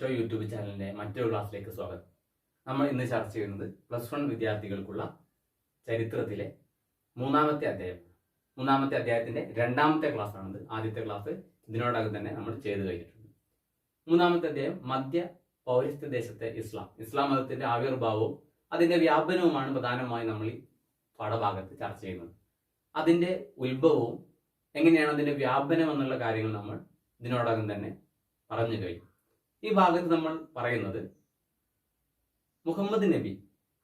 Bairstow YouTube ചാനലിന്റെ മറ്റൊരു ക്ലാസ്സിലേക്ക് സ്വാഗതം. നമ്മൾ ഇന്ന് ചർച്ച ചെയ്യുന്നത് പ്ലസ് വൺ വിദ്യാർത്ഥികൾക്കുള്ള ചരിത്രത്തിലെ മൂന്നാമത്തെ അധ്യായം. മൂന്നാമത്തെ അധ്യായത്തിന്റെ രണ്ടാമത്തെ ക്ലാസ് ആണിത് ആദ്യത്തെ ക്ലാസ് ഇതിനോടകം തന്നെ നമ്മൾ ചെയ്തു കഴിഞ്ഞിട്ടുണ്ട്. മൂന്നാമത്തെ അധ്യായം മധ്യ പൗരസ്ത്യ ദേശത്തെ ഇസ്ലാം. ഇസ്ലാം മതത്തിന്റെ ആവിർഭാവവും അതിന്റെ വ്യാപനവുമാണ് പ്രധാനമായും നമ്മൾ ഈ പാഠഭാഗത്ത് ചർച്ച ചെയ്യുന്നത്. അതിന്റെ ഉത്ഭവവും എങ്ങനെയാണ് അതിന്റെ വ്യാപനം എന്നുള്ള കാര്യങ്ങൾ നമ്മൾ ഇതിനോടകം തന്നെ പറഞ്ഞു കഴിഞ്ഞു. ഈ ഭാഗത്ത് നമ്മൾ പറയുന്നത് മുഹമ്മദ് നബി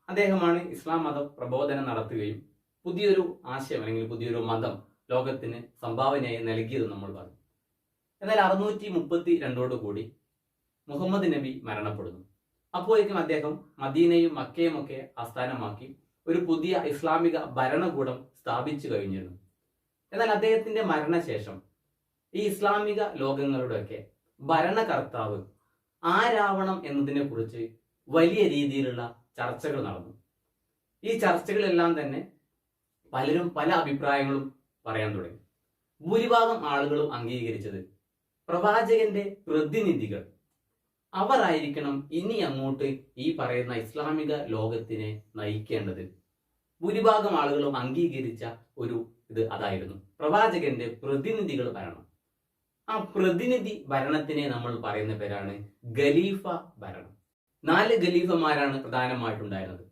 അദ്ദേഹമാണ് ഇസ്ലാം മത പ്രബോധനം നടത്തുകയും പുതിയൊരു ആശയം അല്ലെങ്കിൽ പുതിയൊരു മതം ലോകത്തിന് സംഭാവനയായി നൽകിയത് നമ്മൾ പറഞ്ഞു. എന്നാൽ അറുന്നൂറ്റി മുപ്പത്തി രണ്ടോടുകൂടി മുഹമ്മദ് നബി മരണപ്പെടുന്നു. അപ്പോഴേക്കും അദ്ദേഹം മദീനയും മക്കയും ഒക്കെ ആസ്ഥാനമാക്കി ഒരു പുതിയ ഇസ്ലാമിക ഭരണകൂടം സ്ഥാപിച്ചു കഴിഞ്ഞിരുന്നു. എന്നാൽ അദ്ദേഹത്തിന്റെ മരണശേഷം ഈ ഇസ്ലാമിക ലോകങ്ങളുടെയൊക്കെ ഭരണകർത്താവ് ആരാവണം എന്നതിനെ കുറിച്ച് വലിയ രീതിയിലുള്ള ചർച്ചകൾ നടന്നു. ഈ ചർച്ചകളെല്ലാം തന്നെ പലരും പല അഭിപ്രായങ്ങളും പറയാൻ തുടങ്ങി. ഭൂരിഭാഗം ആളുകളും അംഗീകരിച്ചത് പ്രവാചകന്റെ പ്രതിനിധികൾ. അവരായിരിക്കണം ഇനി അങ്ങോട്ട് ഈ പറയുന്ന ഇസ്ലാമിക ലോകത്തിനെ നയിക്കേണ്ടത്. ഭൂരിഭാഗം ആളുകളും അംഗീകരിച്ച ഒരു ഇത് അതായിരുന്നു. പ്രവാചകന്റെ പ്രതിനിധികൾ വരണം. ആ പ്രതിനിധി ഭരണത്തിനെ നമ്മൾ പറയുന്ന പേരാണ് ഖലീഫ ഭരണം. നാല് ഖലീഫമാരാണ് പ്രധാനമായിട്ടുണ്ടായിരുന്നത്.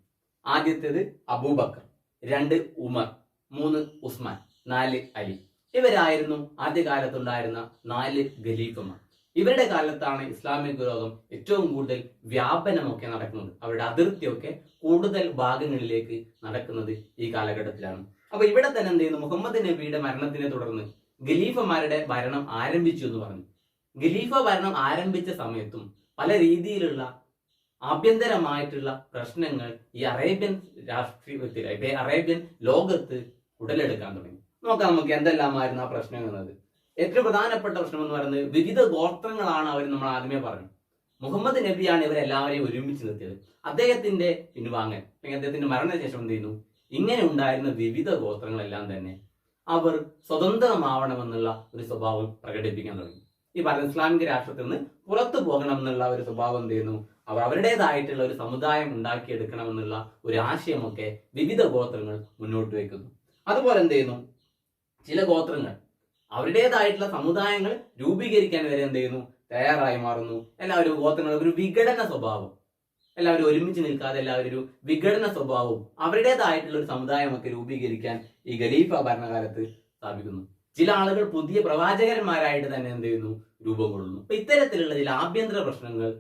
ആദ്യത്തേത് അബൂബക്കർ രണ്ട് ഉമർ മൂന്ന് ഉസ്മാൻ നാല് അലി. ഇവരായിരുന്നു ആദ്യകാലത്തുണ്ടായിരുന്ന നാല് ഖലീഫമാർ. ഇവരുടെ കാലത്താണ് ഇസ്ലാമിക ലോകം ഏറ്റവും കൂടുതൽ വ്യാപനമൊക്കെ നടക്കുന്നത്. അവരുടെ അതിർത്തിയൊക്കെ കൂടുതൽ ഭാഗങ്ങളിലേക്ക് നടക്കുന്നത് ഈ കാലഘട്ടത്തിലാണ്. അപ്പൊ ഇവിടെ തന്നെ എന്ത് ചെയ്യുന്നു? മുഹമ്മദ് നബിയുടെ മരണത്തിനെ തുടർന്ന് ഖലീഫമാരുടെ ഭരണം ആരംഭിച്ചു എന്ന് പറഞ്ഞു. ഖലീഫ ഭരണം ആരംഭിച്ച സമയത്തും പല രീതിയിലുള്ള ആഭ്യന്തരമായിട്ടുള്ള പ്രശ്നങ്ങൾ ഈ അറേബ്യൻ രാഷ്ട്രീയത്തിൽ അറേബ്യൻ ലോകത്ത് ഉടലെടുക്കാൻ തുടങ്ങി. നോക്കാം നമുക്ക് എന്തെല്ലാമായിരുന്നു ആ പ്രശ്നം എന്നത് ഏറ്റവും പ്രധാനപ്പെട്ട പ്രശ്നം എന്ന് പറയുന്നത് വിവിധ ഗോത്രങ്ങളാണ് അവർ നമ്മൾ ആദ്യമേ പറഞ്ഞു. മുഹമ്മദ് നബിയാണ് ഇവരെല്ലാവരെയും ഒരുമിച്ച് നിർത്തിയത്. അദ്ദേഹത്തിന്റെ പിൻവാങ്ങൽ അല്ലെങ്കിൽ അദ്ദേഹത്തിന്റെ മരണശേഷം എന്ത് ചെയ്യുന്നു? ഇങ്ങനെ ഉണ്ടായിരുന്ന വിവിധ ഗോത്രങ്ങളെല്ലാം തന്നെ അവർ സ്വതന്ത്രമാവണമെന്നുള്ള ഒരു സ്വഭാവം പ്രകടിപ്പിക്കാൻ തുടങ്ങി. ഈ പറഞ്ഞ ഇസ്ലാമിക രാഷ്ട്രത്തിൽ നിന്ന് പുറത്തു പോകണം എന്നുള്ള ഒരു സ്വഭാവം എന്ത് ചെയ്യുന്നു? അവർ അവരുടേതായിട്ടുള്ള ഒരു സമുദായം ഉണ്ടാക്കിയെടുക്കണമെന്നുള്ള ഒരു ആശയമൊക്കെ വിവിധ ഗോത്രങ്ങൾ മുന്നോട്ട് വയ്ക്കുന്നു. അതുപോലെ എന്ത് ചെയ്യുന്നു? ചില ഗോത്രങ്ങൾ അവരുടേതായിട്ടുള്ള സമുദായങ്ങൾ രൂപീകരിക്കാൻ വരെ എന്ത് ചെയ്യുന്നു? തയ്യാറായി മാറുന്നു. എല്ലാവരും ഗോത്രങ്ങൾ ഒരു വിഘടന സ്വഭാവം എല്ലാവരും ഒരുമിച്ച് നിൽക്കാതെ എല്ലാവരും ഒരു വിഘടന സ്വഭാവവും അവരുടേതായിട്ടുള്ള ഒരു സമുദായമൊക്കെ രൂപീകരിക്കാൻ ഈ ഖലീഫ ഭരണകാലത്ത് സ്ഥാപിക്കുന്നു ചില ആളുകൾ പുതിയ പ്രവാചകന്മാരായിട്ട് തന്നെ എന്ത് ചെയ്യുന്നു? രൂപം കൊള്ളുന്നു. അപ്പൊ ഇത്തരത്തിലുള്ള ചില ആഭ്യന്തര പ്രശ്നങ്ങൾ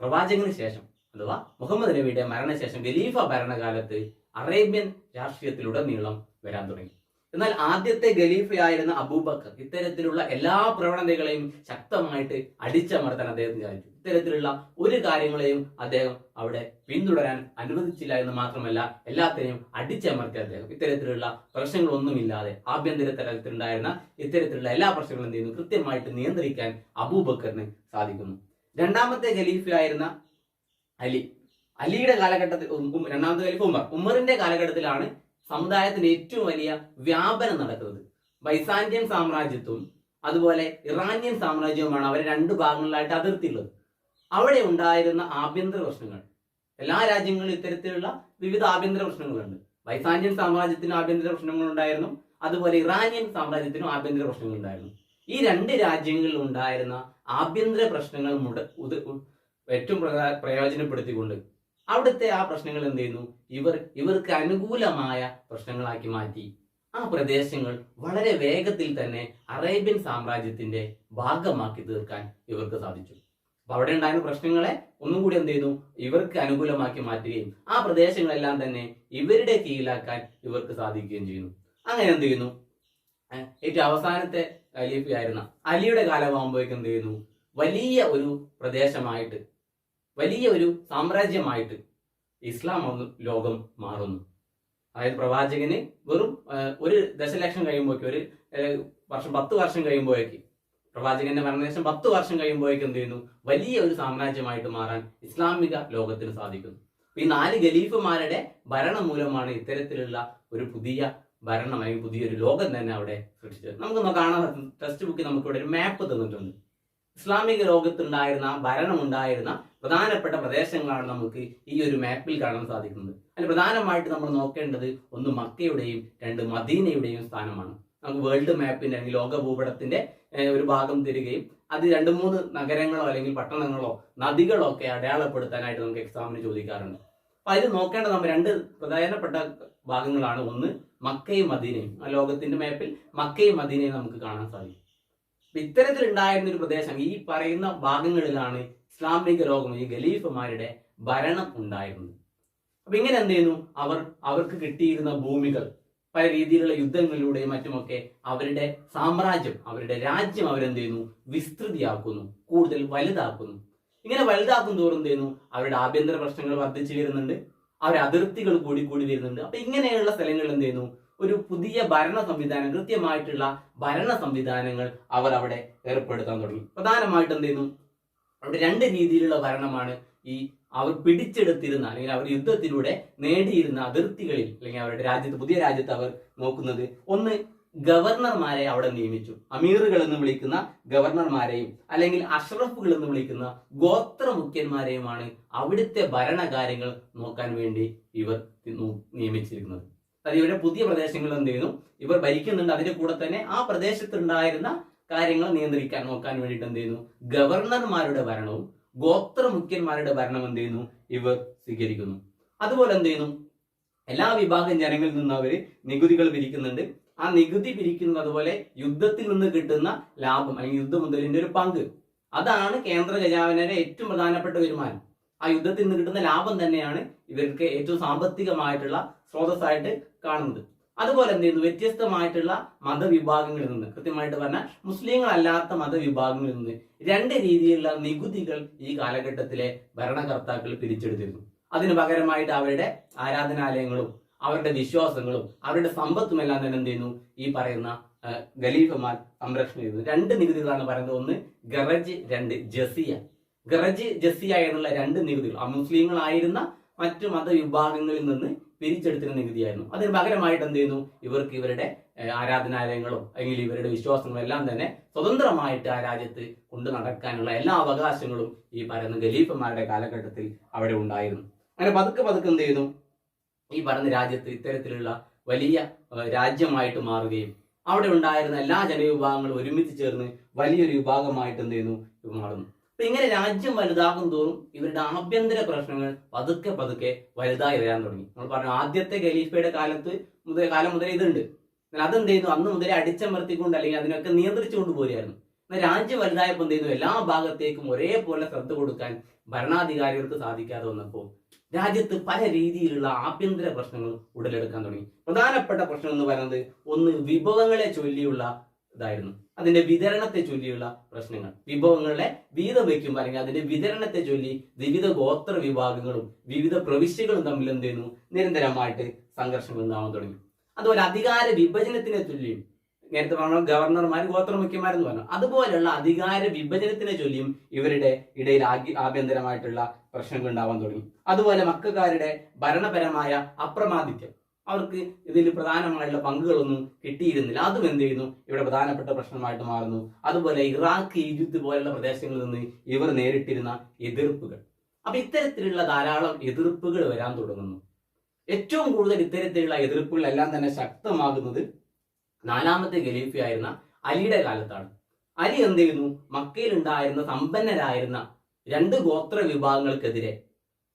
പ്രവാചകന് ശേഷം അഥവാ മുഹമ്മദ് നബിയുടെ മരണശേഷം ഖലീഫ ഭരണകാലത്ത് അറേബ്യൻ രാഷ്ട്രീയത്തിലുടനീളം വരാൻ തുടങ്ങി. എന്നാൽ ആദ്യത്തെ ഖലീഫയായിരുന്ന അബൂബക്കർ ഇത്തരത്തിലുള്ള എല്ലാ പ്രവണതകളെയും ശക്തമായിട്ട് അടിച്ചമർത്താൻ അദ്ദേഹത്തിന് സാധിച്ചു. ഇത്തരത്തിലുള്ള ഒരു കാര്യങ്ങളെയും അദ്ദേഹം അവിടെ പിന്തുടരാൻ അനുവദിച്ചില്ല എന്ന് മാത്രമല്ല എല്ലാത്തിനെയും അടിച്ചമർത്തി അദ്ദേഹം. ഇത്തരത്തിലുള്ള പ്രശ്നങ്ങളൊന്നുമില്ലാതെ ആഭ്യന്തര തലത്തിലുണ്ടായിരുന്ന ഇത്തരത്തിലുള്ള എല്ലാ പ്രശ്നങ്ങളും എന്ത് ചെയ്യുന്നു? കൃത്യമായിട്ട് നിയന്ത്രിക്കാൻ അബൂബക്കറിന് സാധിക്കുന്നു. രണ്ടാമത്തെ ഖലീഫയായിരുന്ന അലി. അലിയുടെ കാലഘട്ടത്തിൽ രണ്ടാമത്തെ ഖലീഫ് ഉമർ. ഉമറിന്റെ കാലഘട്ടത്തിലാണ് സമുദായത്തിന്റെ ഏറ്റവും വലിയ വ്യാപനം നടക്കുന്നത്. ബൈസാന്റിയൻ സാമ്രാജ്യത്വം അതുപോലെ ഇറാനിയൻ സാമ്രാജ്യവുമാണ് അവരെ രണ്ട് ഭാഗങ്ങളിലായിട്ട് അതിർത്തിയുള്ളത്. അവിടെ ഉണ്ടായിരുന്ന ആഭ്യന്തര പ്രശ്നങ്ങൾ. എല്ലാ രാജ്യങ്ങളിലും ഇത്തരത്തിലുള്ള വിവിധ ആഭ്യന്തര പ്രശ്നങ്ങളുണ്ട്. ബൈസാന്ത്യൻ സാമ്രാജ്യത്തിന് ആഭ്യന്തര പ്രശ്നങ്ങൾ ഉണ്ടായിരുന്നു അതുപോലെ ഇറാനിയൻ സാമ്രാജ്യത്തിനും ആഭ്യന്തര പ്രശ്നങ്ങൾ ഉണ്ടായിരുന്നു ഈ രണ്ട് രാജ്യങ്ങളിൽ ഉണ്ടായിരുന്ന ആഭ്യന്തര പ്രശ്നങ്ങൾ മുട ഏറ്റവും പ്രയോജനപ്പെടുത്തിക്കൊണ്ട് അവിടുത്തെ ആ പ്രശ്നങ്ങൾ എന്ത് ചെയ്യുന്നു? ഇവർ ഇവർക്ക് അനുകൂലമായ പ്രശ്നങ്ങളാക്കി മാറ്റി. ആ പ്രദേശങ്ങൾ വളരെ വേഗത്തിൽ തന്നെ അറേബ്യൻ സാമ്രാജ്യത്തിന്റെ ഭാഗമാക്കി തീർക്കാൻ ഇവർക്ക് സാധിച്ചു. അപ്പൊ അവിടെ ഉണ്ടായിരുന്ന പ്രശ്നങ്ങളെ ഒന്നും കൂടി എന്ത് ചെയ്തു? ഇവർക്ക് അനുകൂലമാക്കി മാറ്റുകയും ആ പ്രദേശങ്ങളെല്ലാം തന്നെ ഇവരുടെ കീഴിലാക്കാൻ ഇവർക്ക് സാധിക്കുകയും ചെയ്യുന്നു. അങ്ങനെ എന്ത് ചെയ്യുന്നു? ഏറ്റവും അവസാനത്തെ ഖലീഫയായിരുന്ന അലിയുടെ കാലമാകുമ്പോഴേക്കും എന്ത് ചെയ്യുന്നു? വലിയ ഒരു പ്രദേശമായിട്ട് വലിയ ഒരു സാമ്രാജ്യമായിട്ട് ഇസ്ലാം ലോകം മാറുന്നു. അതായത് പ്രവാചകന് വെറും ഒരു ദശലക്ഷം കഴിയുമ്പോഴേക്കും ഒരു വർഷം പത്ത് വർഷം കഴിയുമ്പോഴേക്ക് പ്രവാചകന്റെ മരണശേഷം പത്ത് വർഷം കഴിയുമ്പോഴേക്കും എന്ത് ചെയ്യുന്നു? വലിയ ഒരു സാമ്രാജ്യമായിട്ട് മാറാൻ ഇസ്ലാമിക ലോകത്തിന് സാധിക്കുന്നു. ഈ നാല് ഖലീഫുമാരുടെ ഭരണം മൂലമാണ് ഇത്തരത്തിലുള്ള ഒരു പുതിയ ഭരണം അല്ലെങ്കിൽ പുതിയൊരു ലോകം തന്നെ അവിടെ സൃഷ്ടിച്ചത്. നമുക്ക് കാണാൻ ടെക്സ്റ്റ് ബുക്കിൽ നമുക്കിവിടെ ഒരു മാപ്പ് തന്നിട്ടുണ്ട്. ഇസ്ലാമിക ലോകത്തുണ്ടായിരുന്ന ഭരണമുണ്ടായിരുന്ന പ്രധാനപ്പെട്ട പ്രദേശങ്ങളാണ് നമുക്ക് ഈ ഒരു മാപ്പിൽ കാണാൻ സാധിക്കുന്നത്. അതിൽ പ്രധാനമായിട്ട് നമ്മൾ നോക്കേണ്ടത് ഒന്ന് മക്കയുടെയും രണ്ട് മദീനയുടെയും സ്ഥാനമാണ്. നമുക്ക് വേൾഡ് മാപ്പിന്റെ അല്ലെങ്കിൽ ലോക ഭൂപടത്തിന്റെ ഒരു ഭാഗം തരികയും അത് രണ്ട് മൂന്ന് നഗരങ്ങളോ അല്ലെങ്കിൽ പട്ടണങ്ങളോ നദികളോ ഒക്കെ അടയാളപ്പെടുത്താനായിട്ട് നമുക്ക് എക്സാമിന് ചോദിക്കാറുണ്ട്. അപ്പൊ അതിൽ നോക്കേണ്ട നമ്മൾ രണ്ട് പ്രധാനപ്പെട്ട ഭാഗങ്ങളാണ്. ഒന്ന് മക്കയും മദീനയും. ആ ലോകത്തിന്റെ മാപ്പിൽ മക്കയും മദീനയും നമുക്ക് കാണാൻ സാധിക്കും. ഇത്തരത്തിൽ ഉണ്ടായിരുന്ന ഒരു പ്രദേശം ഈ പറയുന്ന ഭാഗങ്ങളിലാണ് ഇസ്ലാമിക ലോകം ഈ ഖലീഫമാരുടെ ഭരണം ഉണ്ടായിരുന്നത്. അപ്പൊ ഇങ്ങനെ എന്ത് ചെയ്യുന്നു? അവർ അവർക്ക് കിട്ടിയിരുന്ന ഭൂമികൾ പല രീതിയിലുള്ള യുദ്ധങ്ങളിലൂടെയും മറ്റുമൊക്കെ അവരുടെ സാമ്രാജ്യം അവരുടെ രാജ്യം അവരെന്ത് ചെയ്യുന്നു? വിസ്തൃതിയാക്കുന്നു കൂടുതൽ വലുതാക്കുന്നു. ഇങ്ങനെ വലുതാക്കും തോറും ചെയ്യുന്നു? അവരുടെ ആഭ്യന്തര പ്രശ്നങ്ങൾ വർദ്ധിച്ചു വരുന്നുണ്ട്. അവരുടെ അതിർത്തികൾ കൂടി കൂടി വരുന്നുണ്ട്. അപ്പൊ ഇങ്ങനെയുള്ള സ്ഥലങ്ങളിൽ എന്ത് ചെയ്യുന്നു? ഒരു പുതിയ ഭരണ സംവിധാനം കൃത്യമായിട്ടുള്ള ഭരണ സംവിധാനങ്ങൾ അവർ അവിടെ ഏർപ്പെടുത്താൻ തുടങ്ങി. പ്രധാനമായിട്ട് എന്ത് ചെയ്യുന്നു? അവിടെ രണ്ട് രീതിയിലുള്ള ഭരണമാണ് ഈ അവർ പിടിച്ചെടുത്തിരുന്ന അല്ലെങ്കിൽ അവർ യുദ്ധത്തിലൂടെ നേടിയിരുന്ന അതിർത്തികളിൽ അല്ലെങ്കിൽ അവരുടെ രാജ്യത്ത് പുതിയ രാജ്യത്ത് അവർ നോക്കുന്നത് ഒന്ന് ഗവർണർമാരെ അവിടെ നിയമിച്ചു. അമീറുകൾ എന്ന് വിളിക്കുന്ന ഗവർണർമാരെയും അല്ലെങ്കിൽ അഷ്റഫുകൾ എന്ന് വിളിക്കുന്ന ഗോത്ര മുഖ്യന്മാരെയുമാണ് അവിടുത്തെ ഭരണകാര്യങ്ങൾ നോക്കാൻ വേണ്ടി ഇവർ നിയമിച്ചിരിക്കുന്നത്. അത് ഇവരുടെ പുതിയ പ്രദേശങ്ങൾ എന്ത് ചെയ്യുന്നു? ഇവർ ഭരിക്കുന്നുണ്ട്. അതിന്റെ കൂടെ തന്നെ ആ പ്രദേശത്തുണ്ടായിരുന്ന കാര്യങ്ങൾ നിയന്ത്രിക്കാൻ നോക്കാൻ വേണ്ടിയിട്ട് എന്ത് ചെയ്യുന്നു? ഗവർണർമാരുടെ ഭരണവും ഗോത്ര മുഖ്യന്മാരുടെ ഭരണം എന്ത് ചെയ്യുന്നു? ഇവർ സ്വീകരിക്കുന്നു. അതുപോലെ എന്ത് ചെയ്യുന്നു? എല്ലാ വിഭാഗം ജനങ്ങളിൽ നിന്ന് അവർ നികുതികൾ പിരിക്കുന്നുണ്ട്. ആ നികുതി പിരിക്കുന്നത് അതുപോലെ യുദ്ധത്തിൽ നിന്ന് കിട്ടുന്ന ലാഭം അല്ലെങ്കിൽ യുദ്ധ മുതലിന്റെ ഒരു പങ്ക്. അതാണ് കേന്ദ്ര ഖജാവിനെ ഏറ്റവും പ്രധാനപ്പെട്ട വരുമാനം. ആ യുദ്ധത്തിൽ നിന്ന് കിട്ടുന്ന ലാഭം തന്നെയാണ് ഇവർക്ക് ഏറ്റവും സാമ്പത്തികമായിട്ടുള്ള സ്രോതസ്സായിട്ട് കാണുന്നത്. അതുപോലെ എന്ത് ചെയ്യുന്നു വ്യത്യസ്തമായിട്ടുള്ള മതവിഭാഗങ്ങളിൽ നിന്ന്. കൃത്യമായിട്ട് പറഞ്ഞാൽ മുസ്ലിങ്ങളല്ലാത്ത മതവിഭാഗങ്ങളിൽ നിന്ന് രണ്ട് രീതിയിലുള്ള നികുതികൾ ഈ കാലഘട്ടത്തിലെ ഭരണകർത്താക്കൾ പിരിച്ചെടുത്തിരുന്നു. അതിന് പകരമായിട്ട് അവരുടെ ആരാധനാലയങ്ങളും അവരുടെ വിശ്വാസങ്ങളും അവരുടെ സമ്പത്തും എല്ലാം തന്നെ എന്ത് ചെയ്യുന്നു? ഈ പറയുന്ന ഖലീഫമാർ സംരക്ഷണം രണ്ട് നികുതികളാണ് പറയുന്നത്. ഒന്ന് ഗറജ് രണ്ട് ജസിയ. ഗറജ് ജസിയ എന്നുള്ള രണ്ട് നികുതികൾ. മുസ്ലിങ്ങളായിരുന്ന മറ്റു മതവിഭാഗങ്ങളിൽ നിന്ന് പിരിച്ചെടുത്തിരുന്ന നികുതിയായിരുന്നു. അതിന് പകരമായിട്ട് എന്ത് ചെയ്യുന്നു? ഇവർക്ക് ഇവരുടെ ആരാധനാലയങ്ങളും അല്ലെങ്കിൽ ഇവരുടെ വിശ്വാസങ്ങളും എല്ലാം തന്നെ സ്വതന്ത്രമായിട്ട് ആ രാജ്യത്ത് കൊണ്ടു നടക്കാനുള്ള എല്ലാ അവകാശങ്ങളും ഈ പറയുന്ന ഖലീഫന്മാരുടെ കാലഘട്ടത്തിൽ അവിടെ ഉണ്ടായിരുന്നു. അങ്ങനെ പതുക്കെ പതുക്കെ എന്ത് ചെയ്യുന്നു? ഈ പറയുന്ന രാജ്യത്ത് ഇത്തരത്തിലുള്ള വലിയ രാജ്യമായിട്ട് മാറുകയും അവിടെ ഉണ്ടായിരുന്ന എല്ലാ ജനവിഭാഗങ്ങളും ഒരുമിച്ച് ചേർന്ന് വലിയൊരു വിഭാഗമായിട്ട് എന്ത് ചെയ്യുന്നു? മാറുന്നു. അപ്പൊ ഇങ്ങനെ രാജ്യം വലുതാകും തോറും ഇവരുടെ ആഭ്യന്തര പ്രശ്നങ്ങൾ പതുക്കെ പതുക്കെ വലുതായി വരാൻ തുടങ്ങി. നമ്മൾ പറഞ്ഞു ആദ്യത്തെ ഖലീഫയുടെ കാലത്ത് മുതൽ കാലം മുതലേ ഇതുണ്ട്. എന്നാൽ അതെന്ത് ചെയ്യുന്നു അന്ന് മുതലേ അടിച്ചമർത്തിക്കൊണ്ട് അല്ലെങ്കിൽ അതിനൊക്കെ നിയന്ത്രിച്ചുകൊണ്ട് പോരുകയായിരുന്നു. എന്നാൽ രാജ്യം വലുതായപ്പോൾ എന്ത് ചെയ്യുന്നു എല്ലാ ഭാഗത്തേക്കും ഒരേപോലെ ശ്രദ്ധ കൊടുക്കാൻ ഭരണാധികാരികൾക്ക് സാധിക്കാതെ വന്നപ്പോൾ രാജ്യത്ത് പല രീതിയിലുള്ള ആഭ്യന്തര പ്രശ്നങ്ങൾ ഉടലെടുക്കാൻ തുടങ്ങി. പ്രധാനപ്പെട്ട പ്രശ്നം എന്ന് പറയുന്നത് ഒന്ന് വിഭവങ്ങളെ ചൊല്ലിയുള്ള ഇതായിരുന്നു. അതിന്റെ വിതരണത്തെ ചൊല്ലിയുള്ള പ്രശ്നങ്ങൾ. വിഭവങ്ങളുടെ വീതം വയ്ക്കുമ്പോൾ അല്ലെങ്കിൽ അതിന്റെ വിതരണത്തെ ചൊല്ലി വിവിധ ഗോത്ര വിഭാഗങ്ങളും വിവിധ പ്രവിശ്യകളും തമ്മിൽ എന്ത് ചെയ്യുന്നു? നിരന്തരമായിട്ട് സംഘർഷങ്ങൾ ഉണ്ടാവാൻ തുടങ്ങി. അതുപോലെ അധികാര വിഭജനത്തിനെ ചൊല്ലിയും. നേരത്തെ പറഞ്ഞ ഗവർണർമാർ ഗോത്ര മുഖ്യന്മാരെന്ന് പറഞ്ഞു. അതുപോലെയുള്ള അധികാര വിഭജനത്തിനെ ചൊല്ലിയും ഇവരുടെ ഇടയിൽ ആഭ്യന്തരമായിട്ടുള്ള പ്രശ്നങ്ങൾ ഉണ്ടാവാൻ തുടങ്ങി. അതുപോലെ മക്കാരുടെ ഭരണപരമായ അപ്രമാദിത്യം. അവർക്ക് ഇതിൽ പ്രധാനമായിട്ടുള്ള പങ്കുകളൊന്നും കിട്ടിയിരുന്നില്ല. അതും എന്ത് ചെയ്യുന്നു? ഇവിടെ പ്രധാനപ്പെട്ട പ്രശ്നമായിട്ട് മാറുന്നു. അതുപോലെ ഇറാഖ് ഈജിപ്ത് പോലുള്ള പ്രദേശങ്ങളിൽ നിന്ന് ഇവർ നേരിട്ടിരുന്ന എതിർപ്പുകൾ. അപ്പൊ ഇത്തരത്തിലുള്ള ധാരാളം എതിർപ്പുകൾ വരാൻ തുടങ്ങുന്നു. ഏറ്റവും കൂടുതൽ ഇത്തരത്തിലുള്ള എതിർപ്പുകളെല്ലാം തന്നെ ശക്തമാകുന്നത് നാലാമത്തെ ഖലീഫയായിരുന്ന അലിയുടെ കാലത്താണ്. അലി എന്ത് ചെയ്യുന്നു? മക്കയിൽ ഉണ്ടായിരുന്ന സമ്പന്നരായിരുന്ന രണ്ട് ഗോത്ര വിഭാഗങ്ങൾക്കെതിരെ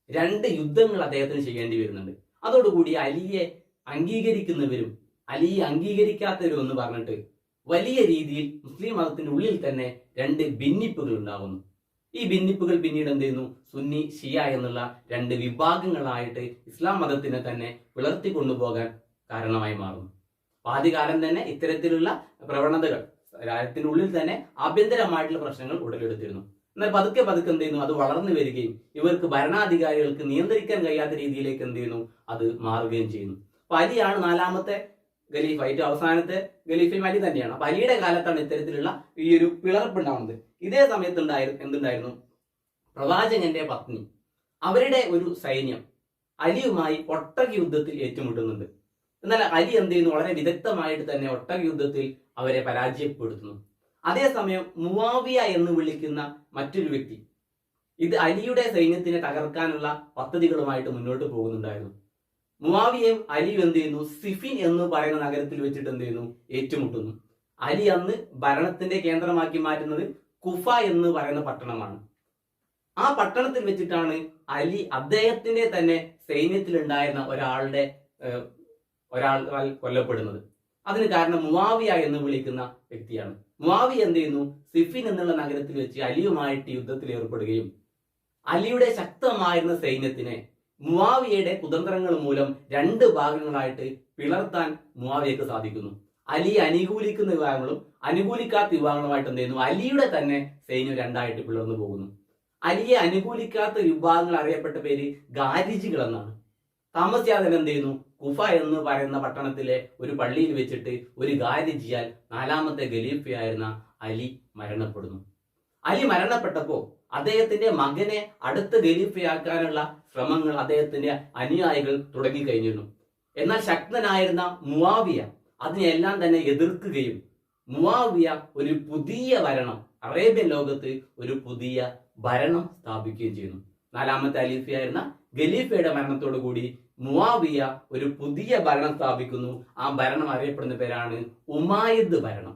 രണ്ട് യുദ്ധങ്ങൾ അദ്ദേഹത്തിന് ചെയ്യേണ്ടി വരുന്നുണ്ട്. അതോടുകൂടി അലിയെ അംഗീകരിക്കുന്നവരും അലി അംഗീകരിക്കാത്തവരും എന്ന് പറഞ്ഞിട്ട് വലിയ രീതിയിൽ മുസ്ലിം മതത്തിന്റെ ഉള്ളിൽ തന്നെ രണ്ട് ഭിന്നിപ്പുകൾ ഉണ്ടാകുന്നു ഈ ഭിന്നിപ്പുകൾ പിന്നീട് എന്ത് ചെയ്യുന്നു? സുന്നി ഷിയ എന്നുള്ള രണ്ട് വിഭാഗങ്ങളായിട്ട് ഇസ്ലാം മതത്തിനെ തന്നെ വിളർത്തി കൊണ്ടുപോകാൻ കാരണമായി മാറുന്നു. ആദ്യകാലം തന്നെ ഇത്തരത്തിലുള്ള പ്രവണതകൾ രാജ്യത്തിനുള്ളിൽ തന്നെ ആഭ്യന്തരമായിട്ടുള്ള പ്രശ്നങ്ങൾ ഉടലെടുത്തിരുന്നു. എന്നാൽ പതുക്കെ പതുക്കെ എന്ത് ചെയ്യുന്നു? അത് വളർന്നു വരികയും ഇവർക്ക് ഭരണാധികാരികൾക്ക് നിയന്ത്രിക്കാൻ കഴിയാത്ത രീതിയിലേക്ക് എന്ത് ചെയ്യുന്നു? അത് മാറുകയും ചെയ്യുന്നു. അപ്പൊ അലിയാണ് നാലാമത്തെ ഖലീഫ. ഏറ്റവും അവസാനത്തെ ഖലീഫയും അലി തന്നെയാണ്. അപ്പൊ അലിയുടെ കാലത്താണ് ഇത്തരത്തിലുള്ള ഈ ഒരു പിളർപ്പ് ഉണ്ടാവുന്നത് ഇതേ സമയത്തുണ്ടായിരുന്നു എന്തുണ്ടായിരുന്നു? പ്രവാചകന്റെ പത്നി. അവരുടെ ഒരു സൈന്യം അലിയുമായി ഒട്ടക യുദ്ധത്തിൽ ഏറ്റുമുട്ടുന്നുണ്ട്. എന്നാൽ അലി എന്ത് ചെയ്യുന്നു? വളരെ വിദഗ്ധമായിട്ട് തന്നെ ഒട്ടക യുദ്ധത്തിൽ അവരെ പരാജയപ്പെടുത്തുന്നു. അതേസമയം മുവാവിയ എന്ന് വിളിക്കുന്ന മറ്റൊരു വ്യക്തി. ഇത് അലിയുടെ സൈന്യത്തിനെ തകർക്കാനുള്ള പദ്ധതികളുമായിട്ട് മുന്നോട്ട് പോകുന്നുണ്ടായിരുന്നു. മുവാവിയയും അലിയും എന്ത് ചെയ്യുന്നു? സിഫിൻ എന്ന് പറയുന്ന നഗരത്തിൽ വെച്ചിട്ട് എന്ത് ചെയ്യുന്നു? ഏറ്റുമുട്ടുന്നു. അലി അന്ന് ഭരണത്തിന്റെ കേന്ദ്രമാക്കി മാറ്റുന്നത് കുഫ എന്ന് പറയുന്ന പട്ടണമാണ്. ആ പട്ടണത്തിൽ വെച്ചിട്ടാണ് അലി അദ്ദേഹത്തിന്റെ തന്നെ സൈന്യത്തിൽ ഉണ്ടായിരുന്ന ഒരാളുടെ ഒരാൾ കൊല്ലപ്പെടുന്നത്. അതിന് കാരണം മുവാവിയ എന്ന് വിളിക്കുന്ന വ്യക്തിയാണ്. മുവാവിയ എന്ത് ചെയ്യുന്നു? സിഫിൻ എന്നുള്ള നഗരത്തിൽ വെച്ച് അലിയുമായിട്ട് യുദ്ധത്തിൽ ഏർപ്പെടുകയും അലിയുടെ ശക്തമായിരുന്ന സൈന്യത്തിനെ മുവാവിയയുടെ കുതന്ത്രങ്ങൾ മൂലം രണ്ട് ഭാഗങ്ങളായിട്ട് പിളർത്താൻ മുവാവിയക്ക് സാധിക്കുന്നു. അലി അനുകൂലിക്കുന്ന വിഭാഗങ്ങളും അനുകൂലിക്കാത്ത വിഭാഗങ്ങളുമായിട്ട് എന്ത് ചെയ്യുന്നു? അലിയുടെ തന്നെ സൈന്യം രണ്ടായിട്ട് പിളർന്നു പോകുന്നു. അലിയെ അനുകൂലിക്കാത്ത വിഭാഗങ്ങൾ അറിയപ്പെട്ട പേര് ഗാരിജികൾ എന്നാണ്. താമസിയാതെ എന്ത് ചെയ്യുന്നു? കുഫ എന്ന് പറയുന്ന പട്ടണത്തിലെ ഒരു പള്ളിയിൽ വെച്ചിട്ട് ഒരു ഗാരിജിയാൽ നാലാമത്തെ ഗലീഫയായിരുന്ന അലി മരണപ്പെടുന്നു. അലി മരണപ്പെട്ടപ്പോ അദ്ദേഹത്തിന്റെ മകനെ അടുത്ത ഖലീഫയാക്കാനുള്ള ശ്രമങ്ങൾ അദ്ദേഹത്തിന്റെ അനുയായികൾ തുടങ്ങിക്കഴിഞ്ഞിരുന്നു. എന്നാൽ ശക്തനായിരുന്ന മുവാവിയ അതിനെല്ലാം തന്നെ എതിർക്കുകയും മുവാവിയ ഒരു പുതിയ ഭരണം അറേബ്യൻ ലോകത്ത് ഒരു പുതിയ ഭരണം സ്ഥാപിക്കുകയും ചെയ്യുന്നു. നാലാമത്തെ അലീഫയായിരുന്ന ഖലീഫയുടെ മരണത്തോടു കൂടി മുവാവിയ ഒരു പുതിയ ഭരണം സ്ഥാപിക്കുന്നു. ആ ഭരണം അറിയപ്പെടുന്ന പേരാണ് ഉമായദ് ഭരണം.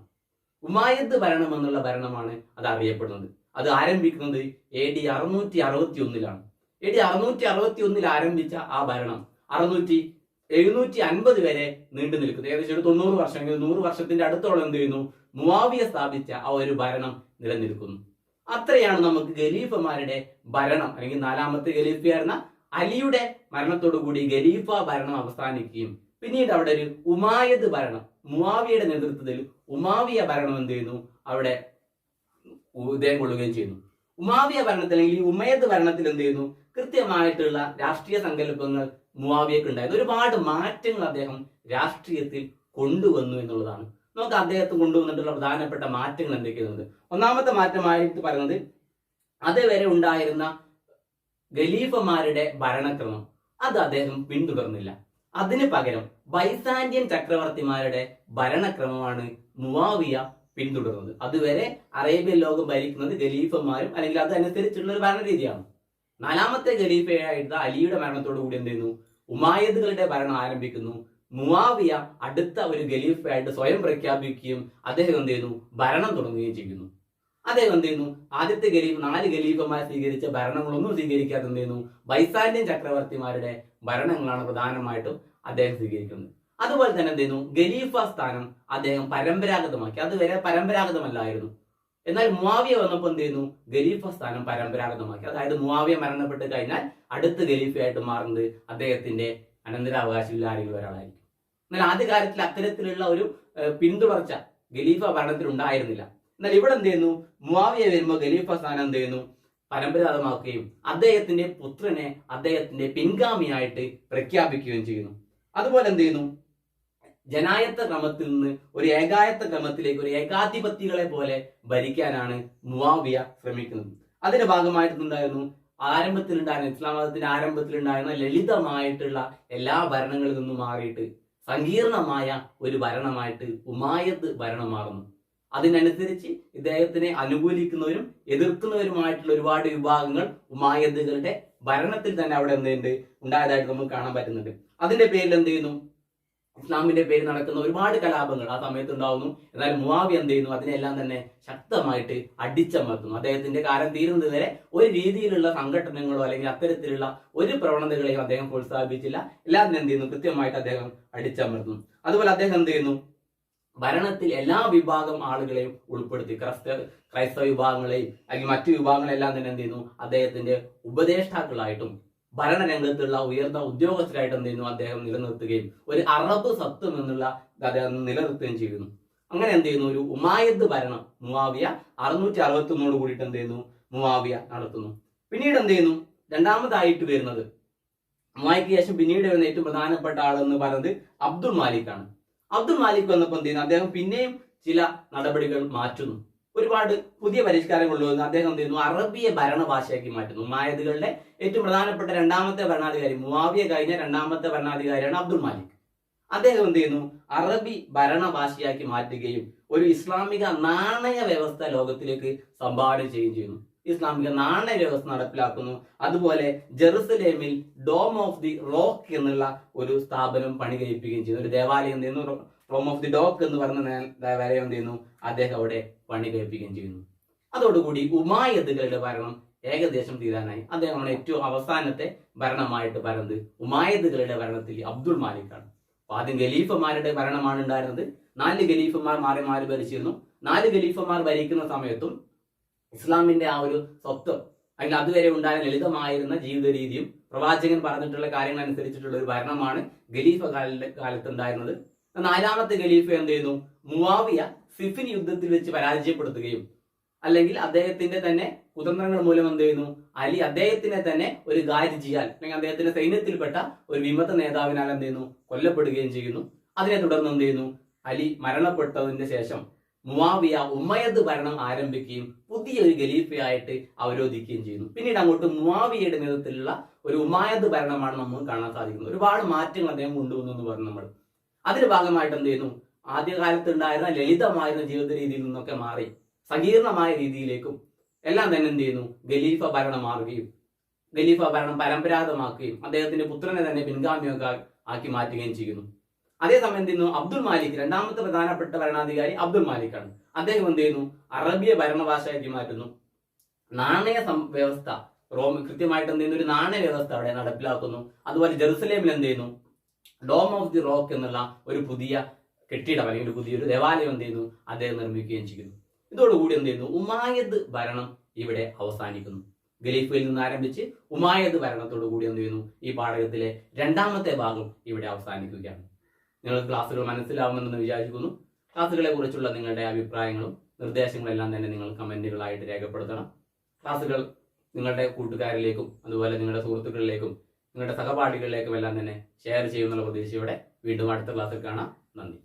ഉമായദ് ഭരണം എന്നുള്ള ഭരണമാണ് അത് അറിയപ്പെടുന്നത് അത് ആരംഭിക്കുന്നത് എ ഡി അറുന്നൂറ്റി അറുപത്തി ഒന്നിലാണ് എ ഡി അറുന്നൂറ്റി അറുപത്തി ഒന്നിൽ ആരംഭിച്ച ആ ഭരണം അറുന്നൂറ്റി എഴുന്നൂറ്റി അൻപത് വരെ നീണ്ടു നിൽക്കുന്നു. ഏകദേശം ഒരു തൊണ്ണൂറ് വർഷം അല്ലെങ്കിൽ നൂറ് വർഷത്തിന്റെ അടുത്തോളം എന്ത് ചെയ്യുന്നു? മുവാവിയ സ്ഥാപിച്ച ആ ഒരു ഭരണം നിലനിൽക്കുന്നു. അത്രയാണ് നമുക്ക് ഖലീഫമാരുടെ ഭരണം. അല്ലെങ്കിൽ നാലാമത്തെ ഖലീഫയായിരുന്ന അലിയുടെ മരണത്തോടു കൂടി ഖലീഫ ഭരണം അവസാനിക്കുകയും പിന്നീട് അവിടെ ഒരു ഉമായത് ഭരണം മുവാവിയുടെ നേതൃത്വത്തിൽ ഉമാവിയ ഭരണം എന്ത് ചെയ്യുന്നു? അവിടെ ഉദയം കൊള്ളുകയും ചെയ്യുന്നു. ഉമാവിയ ഭരണത്തിൽ അല്ലെങ്കിൽ ഉമയദ് ഭരണത്തിൽ എന്ത് ചെയ്യുന്നു? കൃത്യമായിട്ടുള്ള രാഷ്ട്രീയ സങ്കല്പങ്ങൾ മുവാവിയക്ക് ഉണ്ടായത് ഒരുപാട് മാറ്റങ്ങൾ അദ്ദേഹം രാഷ്ട്രീയത്തിൽ കൊണ്ടുവന്നു എന്നുള്ളതാണ്. നമുക്ക് അദ്ദേഹത്തെ കൊണ്ടുവന്നിട്ടുള്ള പ്രധാനപ്പെട്ട മാറ്റങ്ങൾ എന്തൊക്കെയാണ് ഒന്നാമത്തെ മാറ്റമായിട്ട് പറയുന്നത് അതേവരെ ഉണ്ടായിരുന്ന ഖലീഫമാരുടെ ഭരണക്രമം. അത് അദ്ദേഹം പിന്തുടർന്നില്ല. അതിന് പകരം ബൈസാന്റിയൻ ചക്രവർത്തിമാരുടെ ഭരണക്രമമാണ് മുവാവിയ പിന്തുടർന്നത്. അതുവരെ അറേബ്യൻ ലോകം ഭരിക്കുന്നത് ഖലീഫമാരും അല്ലെങ്കിൽ അതനുസരിച്ചുള്ള ഒരു ഭരണരീതിയാണ്. നാലാമത്തെ ഖലീഫയായിട്ട് അലിയുടെ മരണത്തോടു കൂടി എന്ത് ചെയ്യുന്നു? ഉമായദുകളുടെ ഭരണം ആരംഭിക്കുന്നു. മുവാവിയ അടുത്ത ഒരു ഖലീഫയായിട്ട് സ്വയം പ്രഖ്യാപിക്കുകയും അദ്ദേഹം എന്ത് ചെയ്യുന്നു? ഭരണം തുടങ്ങുകയും ചെയ്യുന്നു. അദ്ദേഹം എന്ത് ചെയ്യുന്നു? ആദ്യത്തെ ഖലീഫ് നാല് ഖലീഫമാർ സ്വീകരിച്ച ഭരണങ്ങളൊന്നും സ്വീകരിക്കാതെ എന്ത് ചെയ്യുന്നു? ബൈസാന്യൻ ചക്രവർത്തിമാരുടെ ഭരണങ്ങളാണ് പ്രധാനമായിട്ടും അദ്ദേഹം സ്വീകരിക്കുന്നത്. അതുപോലെ തന്നെ എന്ത് ചെയ്യുന്നു? ഖലീഫ സ്ഥാനം അദ്ദേഹം പരമ്പരാഗതമാക്കി. അതുവരെ പരമ്പരാഗതമല്ലായിരുന്നു. എന്നാൽ മുവാവിയ വന്നപ്പോൾ എന്ത് ചെയ്യുന്നു? ഖലീഫ സ്ഥാനം പരമ്പരാഗതമാക്കി. അതായത് മുവാവിയ മരണപ്പെട്ട് കഴിഞ്ഞാൽ അടുത്ത ഖലീഫയായിട്ട് മാറുന്നത് അദ്ദേഹത്തിന്റെ അനന്തരാവകാശികളിൽ ആരെങ്കിലും ഒരാളായിരിക്കും. എന്നാൽ ആദ്യകാലത്തിൽ അത്തരത്തിലുള്ള ഒരു പിന്തുടർച്ച ഖലീഫ ഭരണത്തിൽ ഉണ്ടായിരുന്നില്ല. എന്നാൽ ഇവിടെ എന്ത് ചെയ്യുന്നു? മുവാവിയ വരുമ്പോൾ ഖലീഫ സ്ഥാനം എന്ത് ചെയ്യുന്നു? പരമ്പരാഗതമാക്കുകയും അദ്ദേഹത്തിന്റെ പുത്രനെ അദ്ദേഹത്തിന്റെ പിൻഗാമിയായിട്ട് പ്രഖ്യാപിക്കുകയും ചെയ്യുന്നു. അതുപോലെ എന്ത് ചെയ്യുന്നു? ജനായത്ത ക്രമത്തിൽ നിന്ന് ഒരു ഏകായത്ത ക്രമത്തിലേക്ക് ഒരു ഏകാധിപത്യങ്ങളെ പോലെ ഭരിക്കാനാണ് മുവാവിയ ശ്രമിക്കുന്നത്. അതിന്റെ ഭാഗമായിട്ടുണ്ടായിരുന്നു ആരംഭത്തിൽ ഉണ്ടായിരുന്ന ഇസ്ലാം മതത്തിന്റെ ആരംഭത്തിൽ ഉണ്ടായിരുന്ന ലളിതമായിട്ടുള്ള എല്ലാ ഭരണങ്ങളിൽ നിന്നും മാറിയിട്ട് സങ്കീർണമായ ഒരു ഭരണമായിട്ട് ഉമായത്ത് ഭരണം മാറുന്നു അതിനനുസരിച്ച് ഇദ്ദേഹത്തിനെ അനുകൂലിക്കുന്നവരും എതിർക്കുന്നവരുമായിട്ടുള്ള ഒരുപാട് വിഭാഗങ്ങൾ ഉമായത്തുകളുടെ ഭരണത്തിൽ തന്നെ അവിടെ എന്തുണ്ട്? ഉണ്ടായതായിട്ട് നമുക്ക് കാണാൻ പറ്റുന്നുണ്ട്. അതിന്റെ പേരിൽ എന്ത് ചെയ്യുന്നു? ഇസ്ലാമിന്റെ പേര് നടക്കുന്ന ഒരുപാട് കലാപങ്ങൾ ആ സമയത്ത് ഉണ്ടാവുന്നു എന്നാലും മുവാവി എന്ത് ചെയ്യുന്നു? അതിനെല്ലാം തന്നെ ശക്തമായിട്ട് അടിച്ചമർത്തുന്നു. അദ്ദേഹത്തിന്റെ കാലം തീരുന്നത് വരെ ഒരു രീതിയിലുള്ള സംഘടനകളോ അല്ലെങ്കിൽ അത്തരത്തിലുള്ള ഒരു പ്രവണതകളെയും അദ്ദേഹം പ്രോത്സാഹിപ്പിച്ചില്ല. എല്ലാത്തിനും എന്ത് ചെയ്യുന്നു? കൃത്യമായിട്ട് അദ്ദേഹം അടിച്ചമർത്തുന്നു. അതുപോലെ അദ്ദേഹം എന്ത് ചെയ്യുന്നു? ഭരണത്തിൽ എല്ലാ വിഭാഗം ആളുകളെയും ഉൾപ്പെടുത്തി. ക്രൈസ്തവ ക്രൈസ്തവ വിഭാഗങ്ങളെയും അല്ലെങ്കിൽ മറ്റു വിഭാഗങ്ങളെല്ലാം തന്നെ എന്ത് ചെയ്യുന്നു? അദ്ദേഹത്തിന്റെ ഉപദേഷ്ടാക്കളായിട്ടും ഭരണരംഗത്തുള്ള ഉയർന്ന ഉദ്യോഗസ്ഥരായിട്ട് എന്ത് ചെയ്യുന്നു? അദ്ദേഹം നിലനിർത്തുകയും ഒരു അറബ് സത്വം എന്നുള്ള അദ്ദേഹം നിലനിർത്തുകയും ചെയ്യുന്നു. അങ്ങനെ എന്ത് ചെയ്യുന്നു? ഒരു ഉമായദ് ഭരണം മുവാവിയ അറുന്നൂറ്റി അറുപത്തി ഒന്നോട് കൂടിയിട്ട് എന്ത് ചെയ്യുന്നു? മുവാവിയ നടത്തുന്നു. പിന്നീട് എന്ത് ചെയ്യുന്നു? രണ്ടാമതായിട്ട് വരുന്നത് മുവായിക്ക് ശേഷം പിന്നീട് വരുന്ന ഏറ്റവും പ്രധാനപ്പെട്ട ആളെന്ന് പറയുന്നത് അബ്ദുൾ മാലിക് ആണ് അബ്ദുൾ മാലിക് വന്നപ്പോൾ എന്ത് ചെയ്യുന്നു? അദ്ദേഹം പിന്നെയും ചില നടപടികൾ മാറ്റുന്നു. ഒരുപാട് പുതിയ പരിഷ്കാരങ്ങൾ കൊണ്ടുവന്ന്. അദ്ദേഹം എന്ത് ചെയ്യുന്നു? അറബിയെ ഭരണഭാഷയാക്കി മാറ്റുന്നു. മായതുകളുടെ ഏറ്റവും പ്രധാനപ്പെട്ട രണ്ടാമത്തെ ഭരണാധികാരി മുവാവിയ കഴിഞ്ഞ രണ്ടാമത്തെ ഭരണാധികാരിയാണ് അബ്ദുൾ മാലിക്. അദ്ദേഹം എന്ത് ചെയ്യുന്നു? അറബി ഭരണഭാഷയാക്കി മാറ്റുകയും ഒരു ഇസ്ലാമിക നാണയ വ്യവസ്ഥ ലോകത്തിലേക്ക് സംഭാവന ചെയ്യുകയും ചെയ്യുന്നു. ഇസ്ലാമിക നാണയ വ്യവസ്ഥ നടപ്പിലാക്കുന്നു. അതുപോലെ ജെറുസലേമിൽ ഡോം ഓഫ് ദി റോക്ക് എന്നുള്ള ഒരു സ്ഥാപനം പണി കഴിപ്പിക്കുകയും ചെയ്യുന്നു. ഒരു ദേവാലയം എന്ത് ചെയ്യുന്നു? റോം ഓഫ് ദി ഡോക്ക് എന്ന് പറഞ്ഞ ദേവാലയം എന്ത് ചെയ്യുന്നു? അദ്ദേഹം അവിടെ പണി കഴിപ്പിക്കുകയും ചെയ്യുന്നു. അതോടുകൂടി ഉമായതുകളുടെ ഭരണം ഏകദേശം തീരാനായി. അദ്ദേഹമാണ് ഏറ്റവും അവസാനത്തെ ഭരണമായിട്ട് പറഞ്ഞത് ഉമായതുകളുടെ ഭരണത്തിൽ അബ്ദുൾ മാലിക്കാണ്. അപ്പൊ ആദ്യം ഖലീഫമാരുടെ ഭരണമാണ് ഉണ്ടായിരുന്നത്. നാല് ഖലീഫന്മാർ മാറി മാറി ഭരിച്ചിരുന്നു. നാല് ഖലീഫന്മാർ ഭരിക്കുന്ന സമയത്തും ഇസ്ലാമിന്റെ ആ ഒരു സ്വത്വം അല്ലെങ്കിൽ അതുവരെ ഉണ്ടായ ലളിതമായിരുന്ന ജീവിത രീതിയും പ്രവാചകൻ പറഞ്ഞിട്ടുള്ള കാര്യങ്ങൾ അനുസരിച്ചിട്ടുള്ള ഒരു ഭരണമാണ് ഖലീഫ കാലിന്റെ കാലത്ത് ഉണ്ടായിരുന്നത്. നാലാമത്തെ ഖലീഫ എന്ത് ചെയ്യുന്നു? മുവാവിയ സിഫിൻ യുദ്ധത്തിൽ വെച്ച് പരാജയപ്പെടുത്തുകയും അല്ലെങ്കിൽ അദ്ദേഹത്തിന്റെ തന്നെ കുതന്ത്രങ്ങൾ മൂലം എന്ത് ചെയ്യുന്നു? അലി അദ്ദേഹത്തിനെ തന്നെ ഒരു ഗാരിജിയാൽ അല്ലെങ്കിൽ അദ്ദേഹത്തിന്റെ സൈന്യത്തിൽപ്പെട്ട ഒരു വിമത നേതാവിനാൽ എന്ത് ചെയ്യുന്നു? കൊല്ലപ്പെടുകയും ചെയ്യുന്നു. അതിനെ തുടർന്ന് എന്ത് ചെയ്യുന്നു? അലി മരണപ്പെട്ടതിന് ശേഷം മുവാവിയ ഉമ്മയദ് ഭരണം ആരംഭിക്കുകയും പുതിയൊരു ഖലീഫയായിട്ട് അവരോധിക്കുകയും ചെയ്യുന്നു. പിന്നീട് അങ്ങോട്ട് മുവാവിയയുടെ നേതൃത്വത്തിലുള്ള ഒരു ഉമായദ് ഭരണമാണ് നമുക്ക് കാണാൻ സാധിക്കുന്നത്. ഒരുപാട് മാറ്റങ്ങൾ അദ്ദേഹം കൊണ്ടുവന്നു എന്ന് പറഞ്ഞു നമ്മൾ. അതിന്റെ ഭാഗമായിട്ട് എന്ത് ചെയ്യുന്നു? ആദ്യകാലത്ത് ഉണ്ടായിരുന്ന ലളിതമായിരുന്ന ജീവിത രീതിയിൽ നിന്നൊക്കെ മാറി സങ്കീർണമായ രീതിയിലേക്കും എല്ലാം തന്നെ എന്ത് ചെയ്യുന്നു? ഖലീഫ ഭരണം മാറുകയും ഖലീഫ ഭരണം പരമ്പരാഗതമാക്കുകയും അദ്ദേഹത്തിന്റെ പുത്രനെ തന്നെ പിൻഗാമിയൊക്കെ ആക്കി മാറ്റുകയും ചെയ്യുന്നു. അതേസമയം എന്ത് ചെയ്യുന്നു? അബ്ദുൾ മാലിക് രണ്ടാമത്തെ പ്രധാനപ്പെട്ട ഭരണാധികാരി അബ്ദുൾ മാലിക്കാണ്. അദ്ദേഹം എന്ത് ചെയ്യുന്നു? അറബിയ ഭരണഭാഷയാക്കി മാറ്റുന്നു. നാണയ വ്യവസ്ഥ റോം കൃത്യമായിട്ട് എന്ത് ചെയ്യുന്നു? ഒരു നാണയ വ്യവസ്ഥ അവിടെ നടപ്പിലാക്കുന്നു. അതുപോലെ ജെറുസലേമിൽ എന്ത് ചെയ്യുന്നു? ഡോം ഓഫ് ദി റോക്ക് എന്നുള്ള ഒരു പുതിയ കെട്ടിടം അല്ലെങ്കിൽ പുതിയൊരു ദേവാലയം എന്ത് ചെയ്യുന്നു? അദ്ദേഹം നിർമ്മിക്കുകയും ചെയ്യുന്നു. ഇതോടുകൂടി എന്ത് ചെയ്യുന്നു? ഉമായദ് ഭരണം ഇവിടെ അവസാനിക്കുന്നു. ഖലീഫയിൽ നിന്ന് ആരംഭിച്ച് ഉമായദ് ഭരണത്തോടു കൂടി എന്ത് ചെയ്യുന്നു? ഈ പാഠകത്തിലെ രണ്ടാമത്തെ ഭാഗം ഇവിടെ അവസാനിക്കുകയാണ്. നിങ്ങൾ ക്ലാസ്സുകൾ മനസ്സിലാവുമെന്ന് വിചാരിക്കുന്നു. ക്ലാസ്സുകളെ കുറിച്ചുള്ള നിങ്ങളുടെ അഭിപ്രായങ്ങളും നിർദ്ദേശങ്ങളെല്ലാം തന്നെ നിങ്ങൾ കമന്റുകളായിട്ട് രേഖപ്പെടുത്തണം. ക്ലാസ്സുകൾ നിങ്ങളുടെ കൂട്ടുകാരിലേക്കും അതുപോലെ നിങ്ങളുടെ സുഹൃത്തുക്കളിലേക്കും നിങ്ങളുടെ സഹപാഠികളിലേക്കും എല്ലാം തന്നെ ഷെയർ ചെയ്യുമെന്നുള്ള പ്രതീക്ഷയോടെ വീണ്ടും അടുത്ത ക്ലാസ്സിൽ കാണാം. നന്ദി.